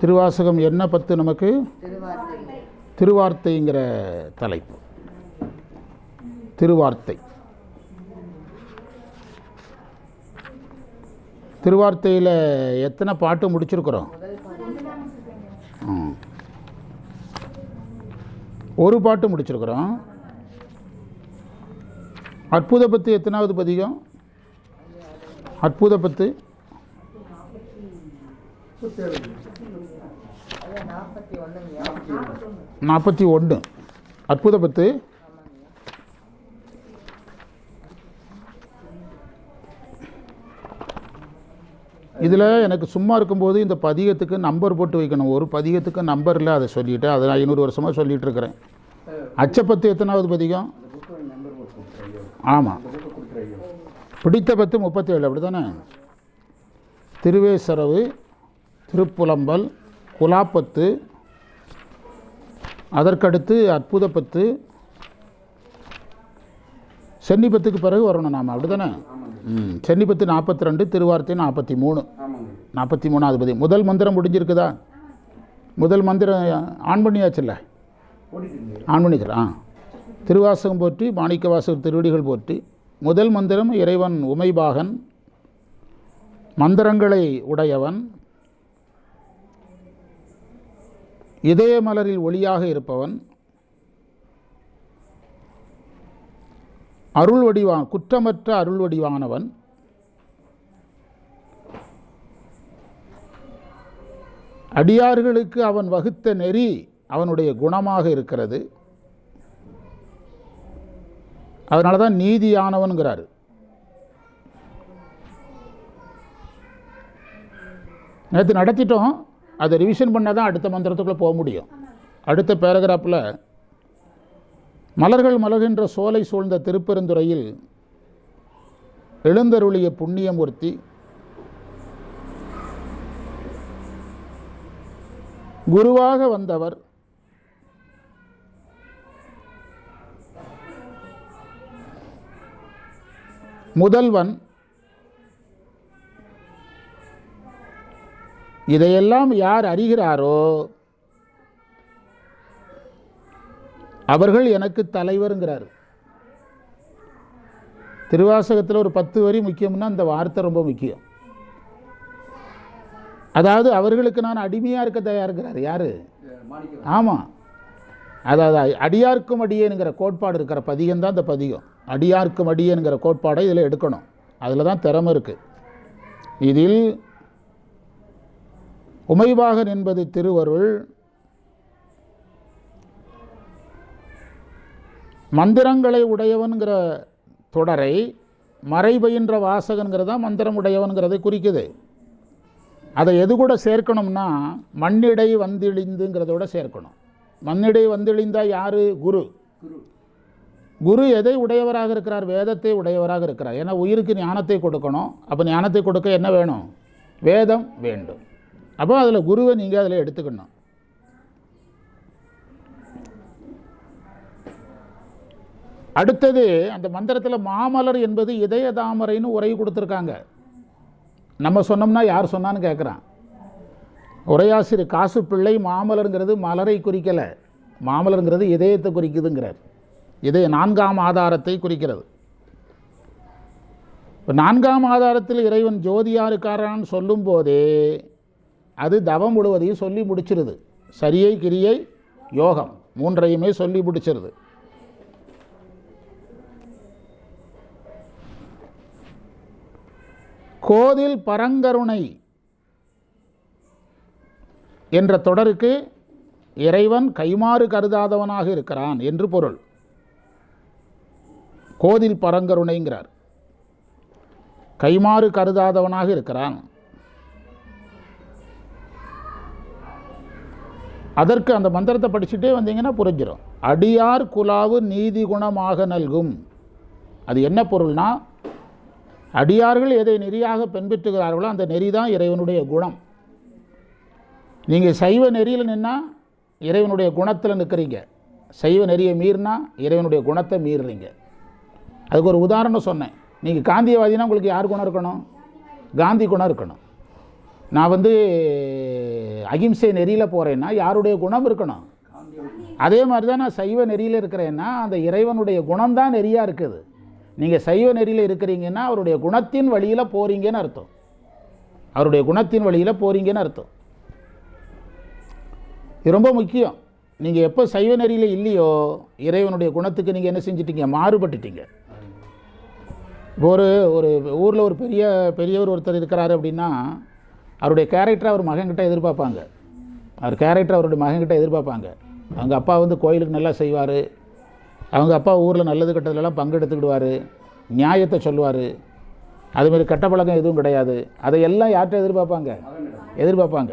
திருவாசகம் என்ன பத்து நமக்கு? திருவார்த்தைங்கிற தலைப்பு. திருவார்த்தை. திருவார்த்தையில் எத்தனை பாட்டு முடிச்சிருக்கிறோம்? ஒரு பாட்டு முடிச்சிருக்கிறோம். அற்புத பத்து எத்தனாவது பதிகம்? அற்புத பத்து நாற்பத்தி ஒன்று. அற்புத பத்து இதில் எனக்கு சும்மா இருக்கும்போது இந்த பதிகத்துக்கு நம்பர் போட்டு வைக்கணும். ஒரு பதிகத்துக்கு நம்பர் இல்லை அதை சொல்லிவிட்டு அதை நான் ஐநூறு வருஷமாக சொல்லிகிட்டு இருக்கிறேன். அச்சப்பத்து எத்தனாவது பதிகம்? ஆமாம் பிடித்த பத்து முப்பத்தேழு அப்படி தானே திருவேசரவு திருப்புலம்பல் குலாப்பத்து அதற்கடுத்து அற்புதப்பத்து சென்னிப்பத்துக்கு சென்னிபத்துக்கு பிறகு வரணும் நாம் அப்படி தானே ம் சென்னிபத்து நாற்பத்தி ரெண்டு திருவார்த்தை நாற்பத்தி மூணு நாற்பத்தி மூணாவது பதி. முதல் மந்திரம் முடிஞ்சிருக்குதா? முதல் மந்திரம் ஆன் பண்ணியாச்சுல்ல? ஆன் பண்ணிக்கிறேன் ஆ. திருவாசகம் போற்றி மாணிக்கவாசகர் திருவடிகள் போற்றி முதல் மந்திரம் இறைவன் உமைபாகன் மந்திரங்களை உடையவன் இதய மலரில் ஒளியாக இருப்பவன் அருள் வடிவான் குற்றமற்ற அருள் வடிவானவன். அடியார்களுக்கு அவன் வகுத்த நெறி அவனுடைய குணமாக இருக்கிறது. அதனால தான் நீதியானவன்கிறார். நேற்று நடத்திட்டோம். அதை ரிவிஷன் பண்ணால் தான் அடுத்த மந்திரத்துக்குள்ளே போக முடியும். அடுத்த பேராகிராஃபில் மலர்கள் மலர்கின்ற சோலை சூழ்ந்த திருப்பெருந்துறையில் எழுந்தருளிய புண்ணியமூர்த்தி குருவாக வந்தவர் முதல்வன் இதையெல்லாம் யார் அறிகிறாரோ அவர்கள் எனக்கு தலைவருங்கிறார். திருவாசகத்தில் ஒரு பத்து வரி முக்கியம்னா அந்த வார்த்தை ரொம்ப முக்கியம். அதாவது அவர்களுக்கு நான் அடிமையாக இருக்க தயாருங்கிறார். யார்? ஆமாம் அதாவது அடியார்க்கும் அடியேனுங்கிற கோட்பாடு இருக்கிற பதிகம் தான் இந்த பதிகம். அடியார்க்கும் அடியேனுங்கிற கோட்பாடை இதில் எடுக்கணும். அதில் தான் திறமை இருக்குது இதில் உமைபாகன் என்பது திருவருள் மந்திரங்களை உடையவன்கிற தொடரை மறைபயின்ற வாசகங்கிறதா மந்திரம் உடையவன்கிறதை குறிக்குது. அதை எது கூட சேர்க்கணும்னா மண்ணிடை வந்திழிந்துங்கிறதோட சேர்க்கணும். மண்ணிடை வந்திழிந்தா யார்? குரு. குரு எதை உடையவராக இருக்கிறார்? வேதத்தை உடையவராக இருக்கிறார். ஏன்னா உயிருக்கு ஞானத்தை கொடுக்கணும். அப்போ ஞானத்தை கொடுக்க என்ன வேணும்? வேதம் வேண்டும். அப்போ அதில் குருவை நீங்கள் அதில் எடுத்துக்கணும். அடுத்தது அந்த மந்திரத்தில் மாமலர் என்பது இதய தாமரைன்னு உரை கொடுத்துருக்காங்க. நம்ம சொன்னோம்னா யார் சொன்னான்னு கேட்குறான் உரையாசிரியர் காசு பிள்ளை மாமலருங்கிறது மலரை குறிக்கலை. மாமலருங்கிறது இதயத்தை குறிக்குதுங்கிறார். இதய நான்காம் ஆதாரத்தை குறிக்கிறது. இப்போ நான்காம் ஆதாரத்தில் இறைவன் ஜோதியாருக்காரான்னு சொல்லும்போதே அது தவம் முழுவதையும் சொல்லி முடிச்சிருது. சரியை கிரியை யோகம் மூன்றையுமே சொல்லி முடிச்சிருது. கோதில் பரங்கருணை என்ற தொடருக்கு இறைவன் கைமாறு கருதாதவனாக இருக்கிறான் என்று பொருள். கோதில் பரங்கருணைங்கிறார். கைமாறு கருதாதவனாக இருக்கிறான். அதற்கு அந்த மந்திரத்தை படிச்சுட்டே வந்தீங்கன்னா புரிஞ்சிடும் அடியார் குலாவு நீதி குணமாக நல்கும். அது என்ன பொருள்னா அடியார்கள் எதை நெறியாக பின்பற்றுகிறார்களோ அந்த நெறி தான் இறைவனுடைய குணம். நீங்கள் சைவ நெறியில் நின்னால் இறைவனுடைய குணத்தில் நிற்கிறீங்க சைவ நெறியை மீறினா இறைவனுடைய குணத்தை மீறுறீங்க அதுக்கு ஒரு உதாரணம் சொன்னேன். நீங்கள் காந்தியவாதினா உங்களுக்கு யார் குணம் இருக்கணும்? காந்தி குணம் இருக்கணும். நான் வந்து அகிம்சை நெறியில் போகிறேன்னா யாருடைய குணம் இருக்கணும்? அதே மாதிரி தான் நான் சைவ நெறியில் இருக்கிறேன்னா அந்த இறைவனுடைய குணம்தான் நெறியாக இருக்குது. நீங்கள் சைவ நெறியில் இருக்கிறீங்கன்னா அவருடைய குணத்தின் வழியில் போகிறீங்கன்னு அர்த்தம். அவருடைய குணத்தின் வழியில் போகிறீங்கன்னு அர்த்தம். இது ரொம்ப முக்கியம். நீங்கள் எப்போ சைவ நெறியில் இல்லையோ இறைவனுடைய குணத்துக்கு நீங்கள் என்ன செஞ்சிட்டீங்க? மாறுபட்டுட்டீங்க. இப்போ ஒரு ஒரு ஊரில் ஒரு பெரிய பெரியவர் ஒருத்தர் இருக்கிறாரு அப்படின்னா அவருடைய கேரக்டரை அவர் மகன்கிட்ட எதிர்பார்ப்பாங்க. அவர் கேரக்டர் அவருடைய மகன்கிட்ட எதிர்பார்ப்பாங்க. அவங்க அப்பா வந்து கோயிலுக்கு நல்லா செய்வார். அவங்க அப்பா ஊரில் நல்லது கெட்டதுலலாம் பங்கெடுத்துக்கிடுவார். நியாயத்தை சொல்லுவார். அதுமாரி கெட்ட பழக்கம் எதுவும் கிடையாது. அதையெல்லாம் யார்கிட்ட எதிர்பார்ப்பாங்க? எதிர்பார்ப்பாங்க.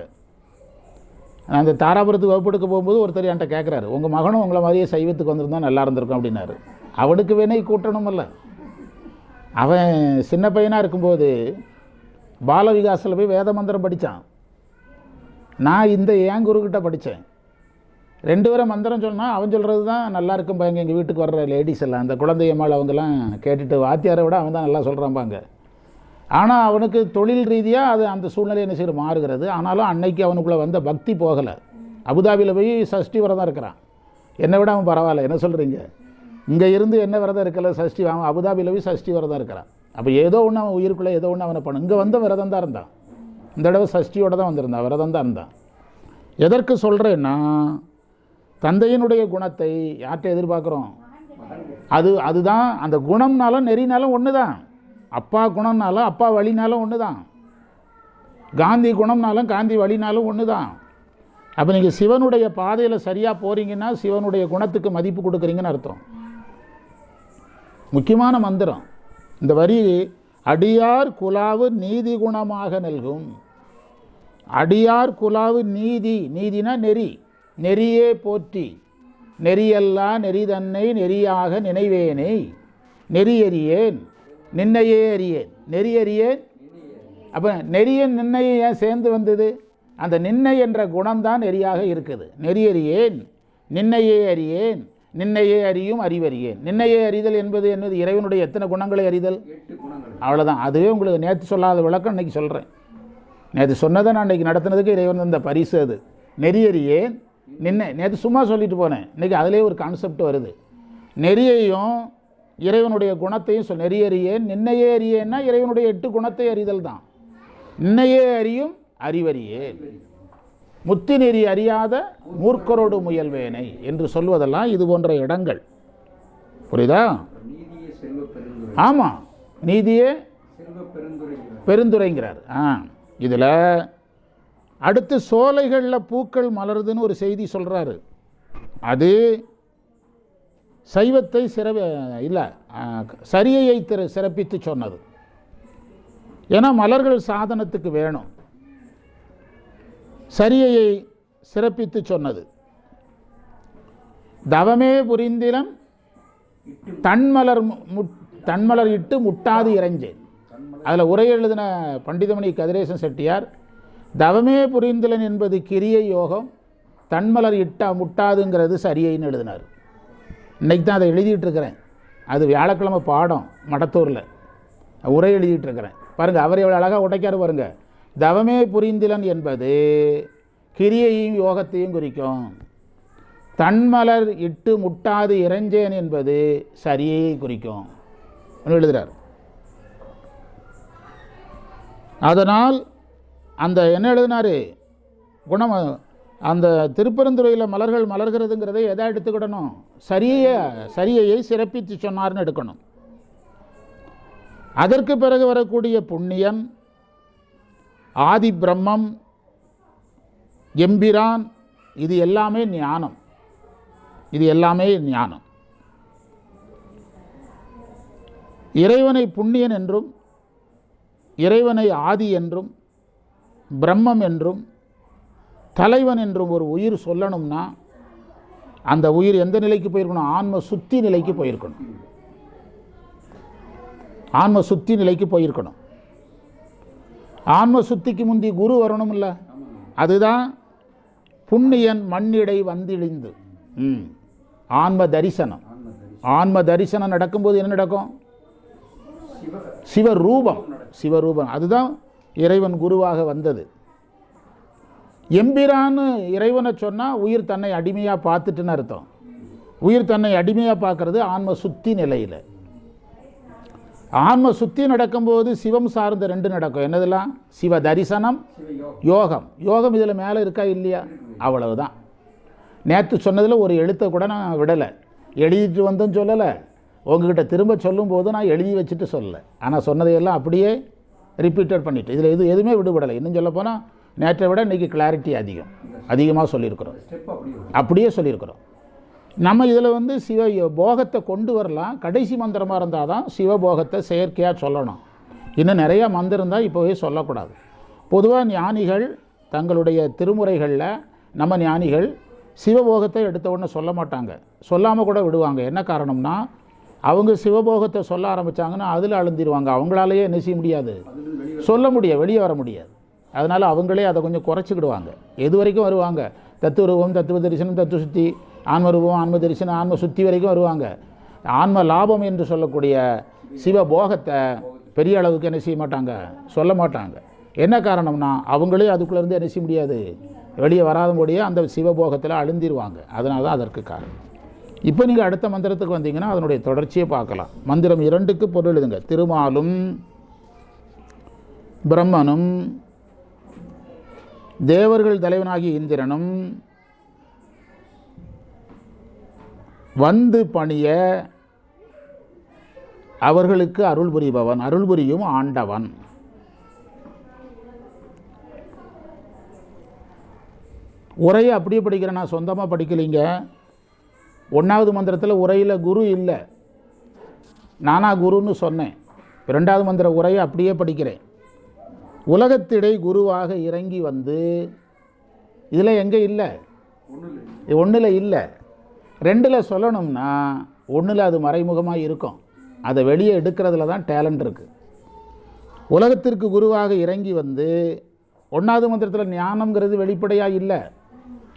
நான் அந்த தாராபுரத்துக்கு வகுப்பெடுக்க போகும்போது ஒருத்தர் என்கிட்ட கேட்குறாரு உங்கள் மகனும் உங்களை மாதிரியே சைவத்துக்கு வந்திருந்தா நல்லா இருந்திருக்கும் அப்படின்னாரு. அவனுக்கு வேணே கூட்டணுமில்ல அவன் சின்ன பையனாக இருக்கும்போது பால விகாசில் போய் வேத மந்திரம் படித்தான். நான் இந்த ஏன் குருக்கிட்ட படித்தேன். ரெண்டு பேரும் மந்திரம் சொன்னால் அவன் சொல்கிறது தான் நல்லா இருக்கும் பாங்க எங்கள் வீட்டுக்கு வர்ற லேடிஸ் எல்லாம் அந்த குழந்தையம்மாள் அவங்கெல்லாம் கேட்டுட்டு வாத்தியாரை விட அவன் தான் நல்லா சொல்கிறான்பாங்க ஆனால் அவனுக்கு தொழில் ரீதியாக அது அந்த சூழ்நிலை என்ன செய்ய மாறுகிறது. ஆனாலும் அன்னைக்கு அவனுக்குள்ளே வந்த பக்தி போகலை. அபுதாபியில் போய் சஷ்டி விரதம் இருக்கிறான். என்னை விட அவன் பரவாயில்ல என்ன சொல்கிறீங்க இங்கே இருந்து என்ன விரதம் இருக்கல சஷ்டி? அவன் அபுதாபியில் போய் சஷ்டி விரதம் இருக்கிறான். அப்போ ஏதோ ஒன்று அவன் உயிருக்குள்ளே ஏதோ ஒன்று அவனை பண்ண இங்கே வந்த விரதம் தான் இருந்தான். இந்த தடவை சஷ்டியோட தான் வந்திருந்தான் விரதம் தான் இருந்தான். எதற்கு சொல்கிறேன்னா தந்தையினுடைய குணத்தை யார்கிட்ட எதிர்பார்க்குறோம்? அது அதுதான் அந்த குணம்னாலும் நெறினாலும் ஒன்று தான் அப்பா குணம்னாலும் அப்பா வழினாலும் ஒன்று தான் காந்தி குணம்னாலும் காந்தி வழினாலும் ஒன்று தான் அப்போ நீங்கள் சிவனுடைய பாதையில் சரியாக போகிறீங்கன்னா சிவனுடைய குணத்துக்கு மதிப்பு கொடுக்குறீங்கன்னு அர்த்தம். முக்கியமான மந்திரம். இந்த வரி அடியார் குலாவு நீதி குணமாக நல்கும். அடியார் குலாவு நீதி நீதினா நெறி. நெறியே போற்றி. நெறியல்லா நெறிதன்னை நெறியாக நினைவேனே. நெறியறியேன் நின்னையே அறியேன். நெறியறியேன்? அப்போ நெறியன் நின்னையை ஏன் சேர்ந்து வந்தது? அந்த நின்னை என்ற குணம்தான் நெறியாக இருக்குது. நெறியறியேன் நின்னையே அறியேன். நின்னையே அறியும் அறிவறியேன் நின்னையே அறிதல் என்பது என்னது? இறைவனுடைய எத்தனை குணங்களை அறிதல்? அவ்வளோதான் அதுவே உங்களுக்கு நேற்று சொல்லாத விளக்கம் இன்னைக்கு சொல்கிறேன் நேற்று சொன்னதை நான் இன்னைக்கு நடத்துனதுக்கு இறைவன் தந்த பரிசு அது. நெறியறியேன் நின்ன நேற்று சும்மா சொல்லிட்டு போனேன். இன்றைக்கி அதிலே ஒரு கான்செப்ட் வருது. நெறியையும் இறைவனுடைய குணத்தையும் சொல் நெறியறியேன் நின்னையே அறியேன்னா இறைவனுடைய எட்டு குணத்தை அறிதல் தான். நின்னையே அறியும் அறிவறியேன் முத்தி நெறி அறியாத மூர்க்கரோடு முயல்வேனை என்று சொல்வதெல்லாம் இது போன்ற இடங்கள். புரியுதா? ஆமாம் நீதியே பெருந்துரைங்கிறார் ஆ இதில் அடுத்து சோலைகளில் பூக்கள் மலருதுன்னு ஒரு செய்தி சொல்கிறாரு அது சைவத்தை சிறப்ப இல்லை சரியையை திற சிறப்பித்து சொன்னது. ஏன்னா மலர்கள் சாதனத்துக்கு வேணும். சரியையை சிறப்பித்து சொன்னது. தவமே புரிந்திலம் தன்மலர் முட்- தன்மலர் இட்டு முட்டாது இறைஞ்சேன். அதில் உரை எழுதின பண்டிதமணி கதிரேசன் செட்டியார் தவமே புரிந்திலன் என்பது கிரிய யோகம் தன்மலர் இட்டா முட்டாதுங்கிறது சரியைன்னு எழுதினார். இன்றைக்கி தான் அதை எழுதிட்டுருக்கிறேன் அது வியாழக்கிழமை பாடம் மடத்தூரில். உரை எழுதிட்டுருக்கிறேன் பாருங்கள் அவர் எவ்வளோ அழகாக உடைக்கார் பாருங்கள் தவமே புரிந்திலன் என்பது கிரியையும் யோகத்தையும் குறிக்கும். தன்மலர் இட்டு முட்டாது இறைஞ்சேன் என்பது சரியை குறிக்கும். எழுதுகிறார் அதனால் அந்த என்ன எழுதினார்? குணம் அந்த திருப்பெருந்துறையில் மலர்கள் மலர்கிறதுங்கிறதை எதை எடுத்துக்கிடணும்? சரிய சரியையை சிறப்பித்து சொன்னார்னு எடுக்கணும். அதற்கு பிறகு வரக்கூடிய புண்ணியம் ஆதி பிரம்மம் எம்பிரான் இது எல்லாமே ஞானம். இது எல்லாமே ஞானம். இறைவனை புண்ணியன் என்றும் இறைவனை ஆதி என்றும் பிரம்மம் என்றும் தலைவன் என்றும் ஒரு உயிர் சொல்லணும்னா அந்த உயிர் எந்த நிலைக்கு போயிருக்கணும்? ஆன்ம சுத்தி நிலைக்கு போயிருக்கணும். ஆன்ம சுத்தி நிலைக்கு போயிருக்கணும். ஆன்ம சுத்திக்கு முந்தி குரு வரணும்ல. அதுதான் புண்ணியன் மண்ணிடை வந்திழிந்து. ம். ஆன்ம தரிசனம் ஆன்ம தரிசனம் நடக்கும்போது என்ன நடக்கும்? சிவ சிவரூபம். சிவரூபம். அதுதான் இறைவன் குருவாக வந்தது. எம்பிரான்னு இறைவனை சொன்னால் உயிர் தன்னை அடிமையாக பார்த்துட்டுன்னு அர்த்தம். உயிர் தன்னை அடிமையாக பார்க்கறது ஆன்ம சுத்தி நிலையில். ஆன்ம சுத்தி நடக்கும்போது சிவம் சார்ந்த ரெண்டு நடக்கும். என்னதெல்லாம்? சிவ தரிசனம் யோகம். யோகம் இதில் மேலே இருக்கா இல்லையா? அவ்வளவுதான். நேற்று சொன்னதில் ஒரு எழுத்தை கூட நான் விடலை. எழுதிட்டு வந்தும் சொல்லலை. உங்ககிட்ட திரும்ப சொல்லும்போது நான் எழுதி வச்சுட்டு சொல்லலை. ஆனால் சொன்னதையெல்லாம் அப்படியே ரிப்பீட்டட் பண்ணிட்டு இதில் எது எதுவுமே விடுபடலை. இன்னும் சொல்லப்போனால் நேற்றை விட இன்றைக்கி கிளாரிட்டி அதிகம். அதிகமாக சொல்லியிருக்கிறோம். அப்படியே சொல்லியிருக்கிறோம். நம்ம இதில் வந்து சிவ போகத்தை கொண்டு வரலாம். கடைசி மந்திரமாக இருந்தால் தான் சிவபோகத்தை செயற்கையாக சொல்லணும். இன்னும் நிறையா மந்திரம் தான் இப்போவே சொல்லக்கூடாது. பொதுவாக ஞானிகள் தங்களுடைய திருமுறைகளில் நம்ம ஞானிகள் சிவபோகத்தை எடுத்த உடனே சொல்ல மாட்டாங்க. சொல்லாமல் கூட விடுவாங்க. என்ன காரணம்னா அவங்க சிவபோகத்தை சொல்ல ஆரம்பித்தாங்கன்னா அதில் அழுந்திடுவாங்க அவங்களாலேயே என்ன செய்ய முடியாது? சொல்ல முடியாது. வெளியே வர முடியாது. அதனால் அவங்களே அதை கொஞ்சம் குறைச்சிக்கிடுவாங்க. எது வரைக்கும் வருவாங்க? தத்துவரூபம் தத்துவ தரிசனம் தத்துவ சுத்தி ஆன்ம ரூபம் ஆன்ம தரிசனம் ஆன்ம சுத்தி வரைக்கும் வருவாங்க. ஆன்ம லாபம் என்று சொல்லக்கூடிய சிவ போகத்தை பெரிய அளவுக்கு என்ன செய்ய மாட்டாங்க? சொல்ல மாட்டாங்க. என்ன காரணம்னா அவங்களே அதுக்குள்ளேருந்து என்ன செய்ய முடியாது? வெளியே வராதபடியே அந்த சிவபோகத்தில் அழுந்திருவாங்க. அதனால தான் அதற்கு காரணம். இப்போ நீங்கள் அடுத்த மந்திரத்துக்கு வந்தீங்கன்னா அதனுடைய தொடர்ச்சியை பார்க்கலாம். மந்திரம் இரண்டுக்கு பொருள் எழுதுங்க திருமாலும் பிரம்மனும் தேவர்கள் தலைவனாகிய இந்திரனும் வந்து பணிய அவர்களுக்கு அருள் புரிபவன் அருள் புரியும் ஆண்டவன். உரையை அப்படியே படிக்கிறேன் நான் சொந்தமாக படிக்கலைங்க. ஒன்றாவது மந்திரத்தில் உரையில் குரு இல்லை. நானா குருன்னு சொன்னேன். ரெண்டாவது மந்திர உரையை அப்படியே படிக்கிறேன். உலகத்திடை குருவாக இறங்கி வந்து இதில் எங்கே இல்லை? ஒன்றில் இல்லை. ரெண்டில் சொல்லணும்னா ஒன்றில் அது மறைமுகமாக இருக்கும். அதை வெளியே எடுக்கிறதுல தான் டேலண்ட் இருக்குது உலகத்திற்கு குருவாக இறங்கி வந்து ஒன்றாவது மந்திரத்தில் ஞானம்ங்கிறது வெளிப்படையாக இல்லை.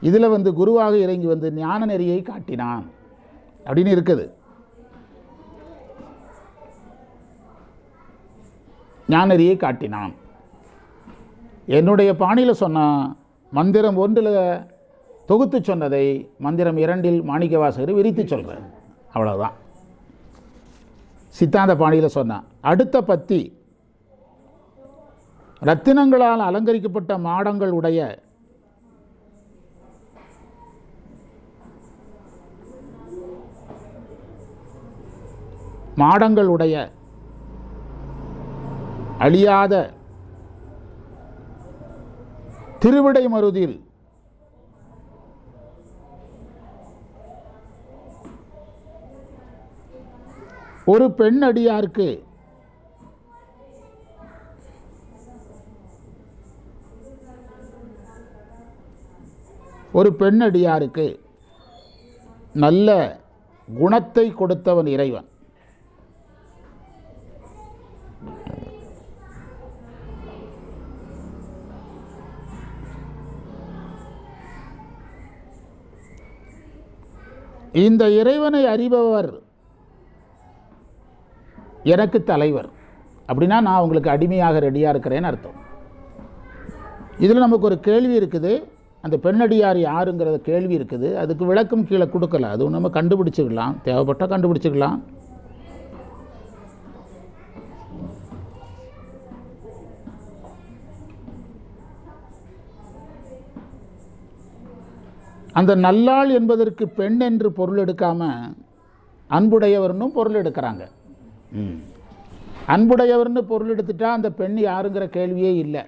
இதில் வந்து குருவாக இறங்கி வந்து ஞான நெறியை காட்டினான். அப்படின்னு இருக்குது. ஞான நெறியை காட்டினான். என்னுடைய பாணியில் சொன்னால் மந்திரம் ஒன்றில் தொகுத்து சொன்னதை மந்திரம் இரண்டில் மாணிக்கவாசகர் விரித்து சொல்கிறார் அவ்வளவுதான். சித்தாந்த பாணியில் சொன்னான் அடுத்த பத்தி. ரத்தினங்களால் அலங்கரிக்கப்பட்ட மாடங்கள் உடைய மாடங்கள் உடைய அழியாத திருவிடை மருதில் ஒரு பெண் அடியாருக்கு ஒரு பெண் அடியாருக்கு நல்ல குணத்தை கொடுத்தவன் இறைவன். இந்த இறைவனை அறிபவர் எனக்கு தலைவர். அப்படின்னா நான் உங்களுக்கு அடிமையாக ரெடியாக இருக்கிறேன்னு அர்த்தம். இதில் நமக்கு ஒரு கேள்வி இருக்குது. அந்த பெண்ணடியார் யாருங்கிறத கேள்வி இருக்குது. அதுக்கு விளக்கம் கீழே கொடுக்கல. அது நம்ம கண்டுபிடிச்சிக்கலாம். தேவைப்பட்டால் கண்டுபிடிச்சிக்கலாம். அந்த நல்லாள் என்பதற்கு பெண் என்று பொருள் எடுக்காமல் அன்புடையவர்னும் பொருள் எடுக்கிறாங்க. அன்புடையவர்னு பொருள் எடுத்துட்டா அந்த பெண் யாருங்கிற கேள்வியே இல்லை.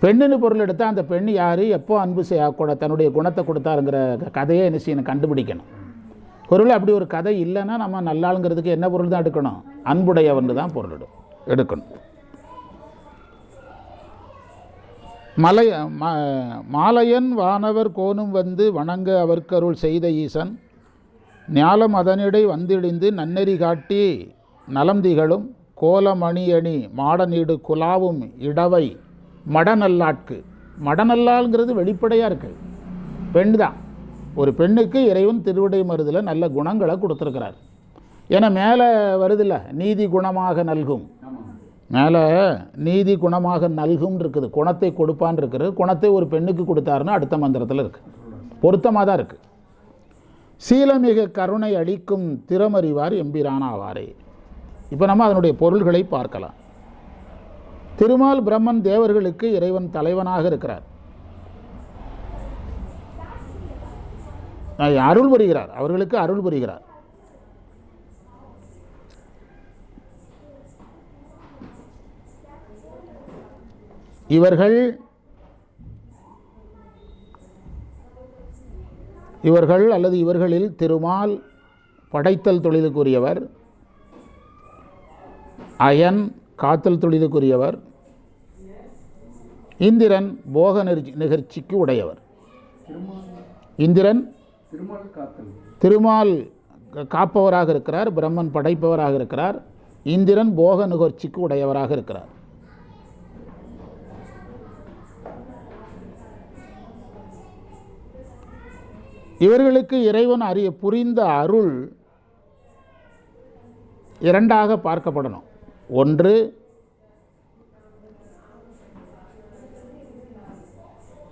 பெண்ணுன்னு பொருள் எடுத்தால் அந்த பெண் யார்? எப்போ அன்பு செய்ய கூட தன்னுடைய குணத்தை கொடுத்தாருங்கிற க- கதையை என்ன செய்யணும் கண்டுபிடிக்கணும். பொருள் அப்படி ஒரு கதை இல்லைன்னா நம்ம நல்லாளுங்கிறதுக்கு என்ன பொருள் தான் எடுக்கணும்? அன்புடையவர்னு தான் பொருள் எடு எடுக்கணும். மலை மாலையன் வானவர் கோனும் வந்து வணங்க அவர்க்கருள் செய்த ஈசன் ஞாலம் அதனிடை வந்திழிந்து நன்னெறி காட்டி நலம் திகழும் கோலமணியணி மாடநீடு குலாவும் இடவை மடநல்லாட்கு. மடநல்லாங்கிறது வெளிப்படையாக இருக்குது பெண் தான் ஒரு பெண்ணுக்கு இறைவன் திருவிடை மருதில் நல்ல குணங்களை கொடுத்துருக்கிறார். ஏன்னா மேலே வருதில்ல நீதி குணமாக நல்கும். மேலே நீதி குணமாக நல்கும் இருக்குது. குணத்தை கொடுப்பான் இருக்கிறது. குணத்தை ஒரு பெண்ணுக்கு கொடுத்தாருன்னு அடுத்த மந்திரத்தில் இருக்குது பொருத்தமாக தான் இருக்குது சீலமிகு கருணை அளிக்கும் திறமறிவார் எம்பிரானாவாரே. இப்போ நம்ம அதனுடைய பொருள்களை பார்க்கலாம். திருமால் பிரம்மன் தேவர்களுக்கு இறைவன் தலைவனாக இருக்கிறார். அருள் புரிகிறார். அவர்களுக்கு அருள் புரிகிறார். இவர்கள் இவர்கள் அல்லது இவர்களில் திருமால் படைத்தல் தொழிலுக்குரியவர் அயன் காத்தல் தொழிலுக்குரியவர் இந்திரன் போக நிகழ்ச்சிக்கு உடையவர். இந்திரன் திருமால் காப்பவராக இருக்கிறார் பிரம்மன் படைப்பவராக இருக்கிறார். இந்திரன் போக நுகர்ச்சிக்கு உடையவராக இருக்கிறார். இவர்களுக்கு இறைவன் அறிய புரிந்த அருள் இரண்டாக பார்க்கப்படணும். ஒன்று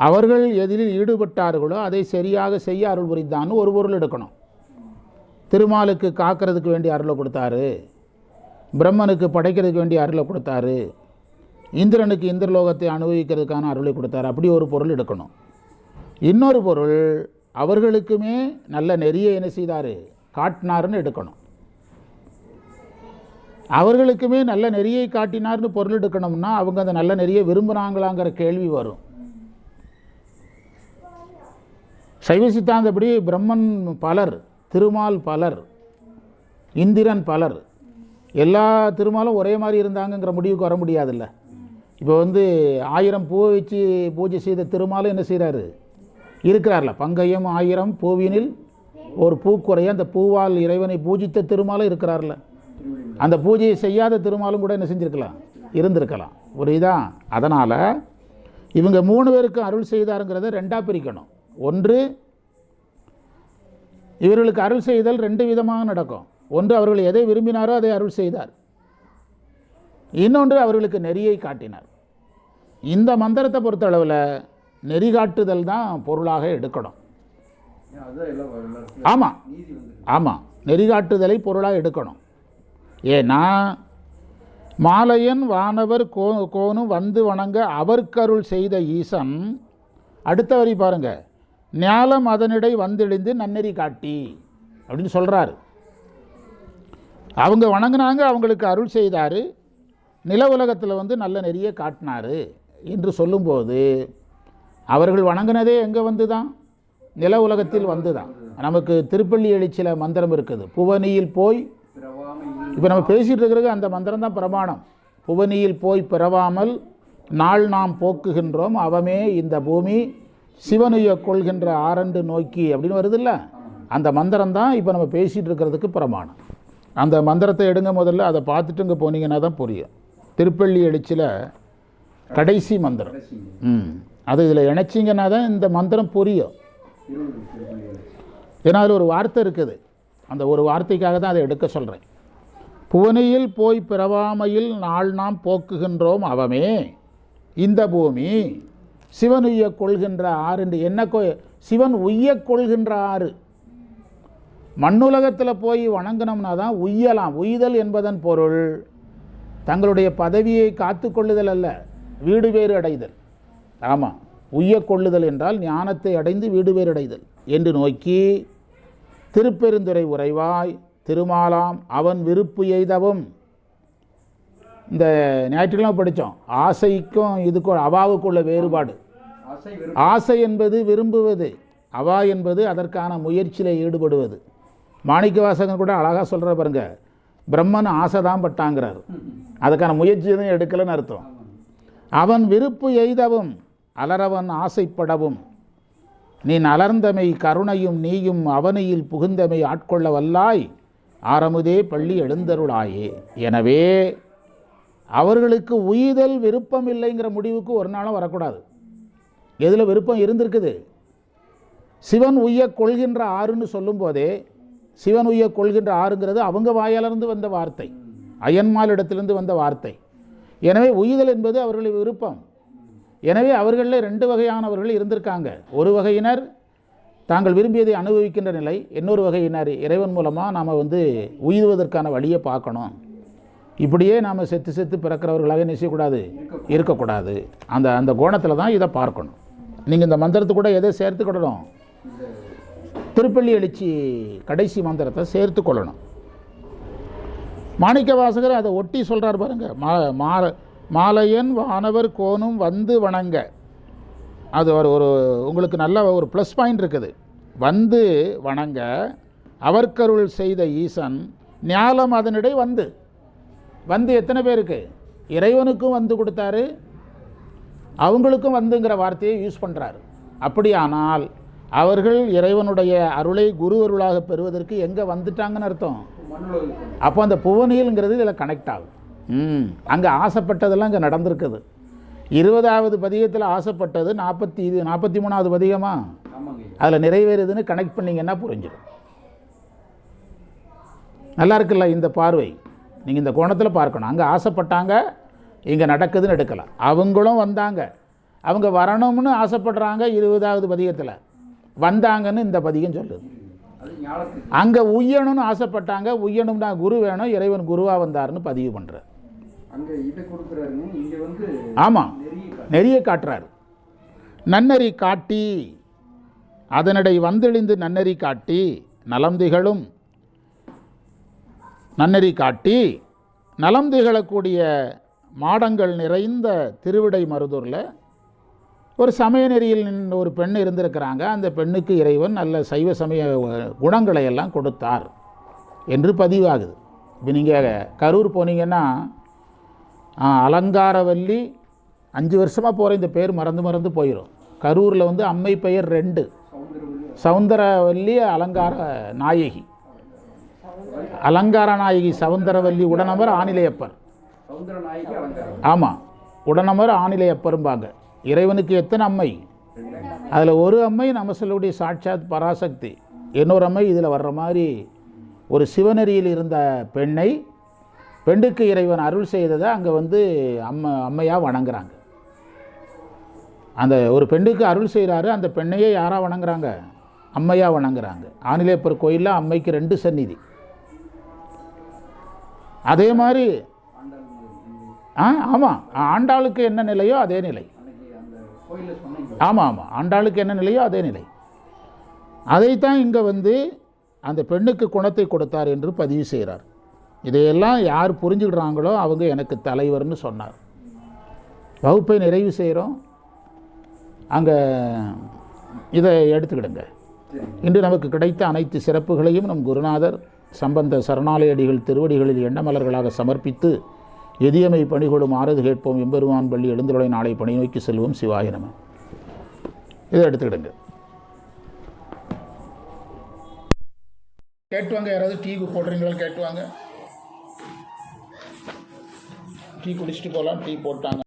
அவர்கள் எதிரில் ஈடுபட்டார்களோ அதை சரியாக செய்ய அருள் புரிந்தான்னு ஒரு பொருள் எடுக்கணும். திருமாலுக்கு காக்கிறதுக்கு வேண்டிய அருளை கொடுத்தாரு. பிரம்மனுக்கு படைக்கிறதுக்கு வேண்டிய அருளை கொடுத்தாரு. இந்திரனுக்கு இந்திரலோகத்தை அனுபவிக்கிறதுக்கான அருளை கொடுத்தாரு. அப்படி ஒரு பொருள் எடுக்கணும். இன்னொரு பொருள் அவர்களுக்குமே நல்ல நெறியை என்ன செய்தார்? காட்டினாருன்னு எடுக்கணும். அவர்களுக்குமே நல்ல நெறியை காட்டினார்னு பொருள் எடுக்கணும்னா அவங்க அந்த நல்ல நெறியை விரும்புகிறாங்களாங்கிற கேள்வி வரும். சைவ சித்தாந்தப்படி பிரம்மன் பலர் திருமால் பலர் இந்திரன் பலர் எல்லா திருமாலும் ஒரே மாதிரி இருந்தாங்கங்கிற முடிவுக்கு வர முடியாதுல்ல. இப்போ வந்து ஆயிரம் பூ வச்சு பூஜை செய்த திருமாலும் என்ன செய்கிறாரு இருக்கிறார்ல பங்கையம் ஆயிரம் பூவினில் ஒரு பூக்குறைய அந்த பூவால் இறைவனை பூஜித்த திருமாலும் இருக்கிறார்ல அந்த பூஜையை செய்யாத திருமாலும் கூட என்ன செஞ்சுருக்கலாம்? இருந்திருக்கலாம். புரியுதா அதனால் இவங்க மூணு பேருக்கு அருள் செய்தாருங்கிறத ரெண்டாக பிரிக்கணும். ஒன்று இவர்களுக்கு அருள் செய்தல் ரெண்டு விதமாக நடக்கும். ஒன்று அவர்கள் எதை விரும்பினாரோ அதை அருள் செய்தார். இன்னொன்று அவர்களுக்கு நெறியை காட்டினார். இந்த மந்திரத்தை பொறுத்தளவில் நெறி காட்டுதல் தான் பொருளாக எடுக்கணும். ஆமாம் ஆமாம் நெறிகாட்டுதலை பொருளாக எடுக்கணும். ஏன்னா மாலையன் வானவர் கோ கோனும் வந்து வணங்க அவர்க்கருள் செய்த ஈசன் அடுத்த வரி பாருங்க. ஞாலம் அதனிடை வந்தெளிந்து நன்னெறி காட்டி அப்படின்னு சொல்கிறாரு அவங்க வணங்குனாங்க அவங்களுக்கு அருள் செய்தார். நில உலகத்தில் வந்து நல்ல நெறிய காட்டினாரு என்று சொல்லும்போது அவர்கள் வணங்கினதே எங்கே வந்து தான் நில உலகத்தில் வந்து தான் நமக்கு திருப்பள்ளி எழுச்சியில் மந்திரம் இருக்குது. புவனியில் போய் இப்போ நம்ம பேசிகிட்டு இருக்கிறது அந்த மந்திரம் தான் பிரமாணம். புவனியில் போய் பிறவாமல் நாள் நாம் போக்குகின்றோம். அவமே இந்த பூமி சிவனுய கொள்கின்ற ஆரண்டு நோக்கி அப்படின்னு வருதுல்ல? அந்த மந்திரம் தான் இப்போ நம்ம பேசிகிட்டு இருக்கிறதுக்கு பிரமாணம். அந்த மந்திரத்தை எடுங்க முதல்ல அதை பார்த்துட்டு இங்கே போனீங்கன்னா தான் புரியும். திருப்பள்ளி எழுச்சியில் கடைசி மந்திரம். ம். அது இதில் இணைச்சிங்கன்னா தான் இந்த மந்திரம் புரியும். ஏன்னா அதில் ஒரு வார்த்தை இருக்குது. அந்த ஒரு வார்த்தைக்காக தான் அதை எடுக்க சொல்கிறேன் புவனியில் போய் பிறவாமையில் நாள் நாம் போக்குகின்றோம் அவமே. இந்த பூமி சிவன் உய்ய கொள்கின்ற ஆறு என்று என்ன கொ சிவன் உய்ய கொள்கின்ற ஆறு. மண்ணுலகத்தில் போய் வணங்கினோம்னா தான் உய்யலாம். உய்தல் என்பதன் பொருள். தங்களுடைய பதவியை காத்து கொள்ளுதல் அல்ல. வீடு வேறு அடைதல். ஆமாம் உய்ய கொள்ளுதல் என்றால் ஞானத்தை அடைந்து வீடு வேறு அடைதல் என்று நோக்கி திருப்பெருந்துறை உறைவாய் திருமாலாம் அவன் விருப்பு எய்தவும். இந்த ஞாயிற்றுக்கிழமை படித்தோம். ஆசைக்கும் இதுக்கும் அவாவுக்குள்ள வேறுபாடு. ஆசை என்பது விரும்புவது அவா என்பது அதற்கான முயற்சியில் ஈடுபடுவது. மாணிக்க வாசகன் கூட அழகாக சொல்கிற பாருங்க பிரம்மன் ஆசை தான் பட்டாங்கிறார் அதுக்கான முயற்சி எதுவும் எடுக்கலைன்னு அர்த்தம். அவன் விருப்பு எய்தவும். அலரவன் ஆசைப்படவும். நீ அலர்ந்தமை கருணையும் நீயும் அவனையில் புகுந்தமை ஆட்கொள்ள வல்லாய். ஆரமுதே பள்ளி எழுந்தருளாயே. எனவே அவர்களுக்கு உயிதல் விருப்பம் இல்லைங்கிற முடிவுக்கு ஒரு நாளும் வரக்கூடாது. எதில் விருப்பம் இருந்திருக்குது? சிவன் உய்ய கொள்கின்ற ஆறுன்னு சொல்லும்போதே சிவன் உய்ய கொள்கின்ற ஆறுங்கிறது அவங்க வாயாலிருந்து வந்த வார்த்தை. அயன்மால் இடத்திலிருந்து வந்த வார்த்தை. எனவே உயிதல் என்பது அவர்களின் விருப்பம். எனவே அவர்களில் ரெண்டு வகையானவர்கள் இருந்திருக்காங்க. ஒரு வகையினர் தாங்கள் விரும்பியதை அனுபவிக்கின்ற நிலை இன்னொரு வகையினர் இறைவன் மூலமாக நாம் வந்து உயிர்வதற்கான வழியை பார்க்கணும். இப்படியே நாம் செத்து செத்து பிறக்கிறவர்களாக என்ன இருக்கக்கூடாது. அந்த அந்த கோணத்தில் தான் இதை பார்க்கணும். நீங்கள் இந்த மந்திரத்து கூட எதை சேர்த்துக்கிடணும் திருப்பள்ளி எழுச்சி கடைசி மந்திரத்தை சேர்த்து கொள்ளணும். மாணிக்க வாசகர் அதை ஒட்டி சொல்கிறார் பாருங்கள் மா மாற மாலையன் வானவர் கோனும் வந்து வணங்க. அது ஒரு ஒரு உங்களுக்கு நல்ல ஒரு ப்ளஸ் பாயிண்ட் இருக்குது. வந்து வணங்க அவர்க்கருள் செய்த ஈசன் ஞாலம் அதனிடை வந்து. வந்து எத்தனை பேருக்கு? இறைவனுக்கும் வந்து கொடுத்தாரு. அவங்களுக்கும் வந்துங்கிற வார்த்தையை யூஸ் பண்ணுறாரு அப்படியானால் அவர்கள் இறைவனுடைய அருளை குரு அருளாக பெறுவதற்கு எங்கே வந்துட்டாங்கன்னு அர்த்தம்? அப்போ அந்த புவனியல்ங்கிறது இதில் கனெக்ட் ஆகும் ம். அங்கே ஆசைப்பட்டதெல்லாம் இங்கே நடந்திருக்குது. இருபதாவது பதிகத்தில் ஆசைப்பட்டது நாற்பத்தி இது நாற்பத்தி மூணாவது பதிகமா? ஆமாங்க. ஐயா அதில் நிறைவேறுதுன்னு கனெக்ட் பண்ணிங்கன்னா புரிஞ்சிடும். நல்லா இருக்குல்ல இந்த பார்வை? நீங்கள் இந்த கோணத்தில் பார்க்கணும். அங்கே ஆசைப்பட்டாங்க இங்கே நடக்குதுன்னு எடுக்கலாம். அவங்களும் வந்தாங்க. அவங்க வரணும்னு ஆசைப்படுறாங்க இருபதாவது பதிகத்தில். வந்தாங்கன்னு இந்த பதிகம் சொல்லுது. அங்கே உய்யணும்னு ஆசைப்பட்டாங்க உய்யணும்னா குரு வேணும் இறைவன் குருவாக வந்தாருன்னு பதிவு பண்ணுறார் ஆமாம் நெறிய காட்டு. நெறிய காட்டுறார். நன்னறி காட்டி அதனடை வந்தெளிந்து நன்னறி காட்டி நலம் திகழும் நன்னறி காட்டி நலம் திகழக்கூடிய மாடங்கள் நிறைந்த திருவிடை மருதூரில் ஒரு சமய நெறியில் நின்ற ஒரு பெண் இருந்திருக்கிறாங்க. அந்த பெண்ணுக்கு இறைவன் நல்ல சைவ சமய குணங்களை எல்லாம் கொடுத்தார் என்று பதிவாகுது. இப்போ நீங்கள் கரூர் போனீங்கன்னா அலங்காரவல்லி அஞ்சு வருஷமாக போகிற இந்த பேர் மறந்து மறந்து போயிடும் கரூரில் வந்து அம்மை பெயர் ரெண்டு. சவுந்தரவல்லி அலங்கார நாயகி. அலங்கார நாயகி சவுந்தரவல்லி உடனமர் ஆணிலையப்பர் ஆமாம் உடனமர் ஆணிலையப்பரும்பாங்க இறைவனுக்கு எத்தனை அம்மை? அதில் ஒரு அம்மை நம்ம சொல்லக்கூடிய சாட்சாத் பராசக்தி. இன்னொரு அம்மை இதில் வர்ற மாதிரி ஒரு சிவநெறியில் இருந்த பெண்ணை பெண்ணுக்கு இறைவன் அருள் செய்ததை அங்கே வந்து அம்மா அம்மையாக வணங்குறாங்க. அந்த ஒரு பெண்ணுக்கு அருள் செய்கிறாரு அந்த பெண்ணையே யாராக வணங்குறாங்க? அம்மையாக வணங்குறாங்க. ஆனிலேப்பர் கோயிலில் அம்மைக்கு ரெண்டு சந்நிதி. அதே மாதிரி ஆ ஆமாம் ஆண்டாளுக்கு என்ன நிலையோ அதே நிலை. ஆமாம் ஆமாம் ஆண்டாளுக்கு என்ன நிலையோ அதே நிலை. அதைத்தான் இங்கே வந்து அந்த பெண்ணுக்கு குணத்தை கொடுத்தார் என்று பதிவு செய்கிறார். இதையெல்லாம் யார் புரிஞ்சுக்கிறாங்களோ அவங்க எனக்கு தலைவர்னு சொன்னார். வகுப்பை நிறைவு செய்கிறோம். அங்கே இதை எடுத்துக்கிடுங்க. இன்று நமக்கு கிடைத்த அனைத்து சிறப்புகளையும் நம் குருநாதர் சம்பந்த சரணாலயடிகள் திருவடிகளில் எண்ணமலர்களாக சமர்ப்பித்து எதியமை பணிகொடும் ஆறுது கேட்போம். எம்பெருமான் பள்ளி எழுந்துருளை நாளை பணி நோக்கி செல்வோம். சிவாய நம. இதை எடுத்துக்கிடுங்க. கேட்டுவாங்க யாராவது டீ போடுறீங்களா கேட்டுவாங்க. டீ குடிச்சிட்டு போகலாம் டீ போட்டாங்க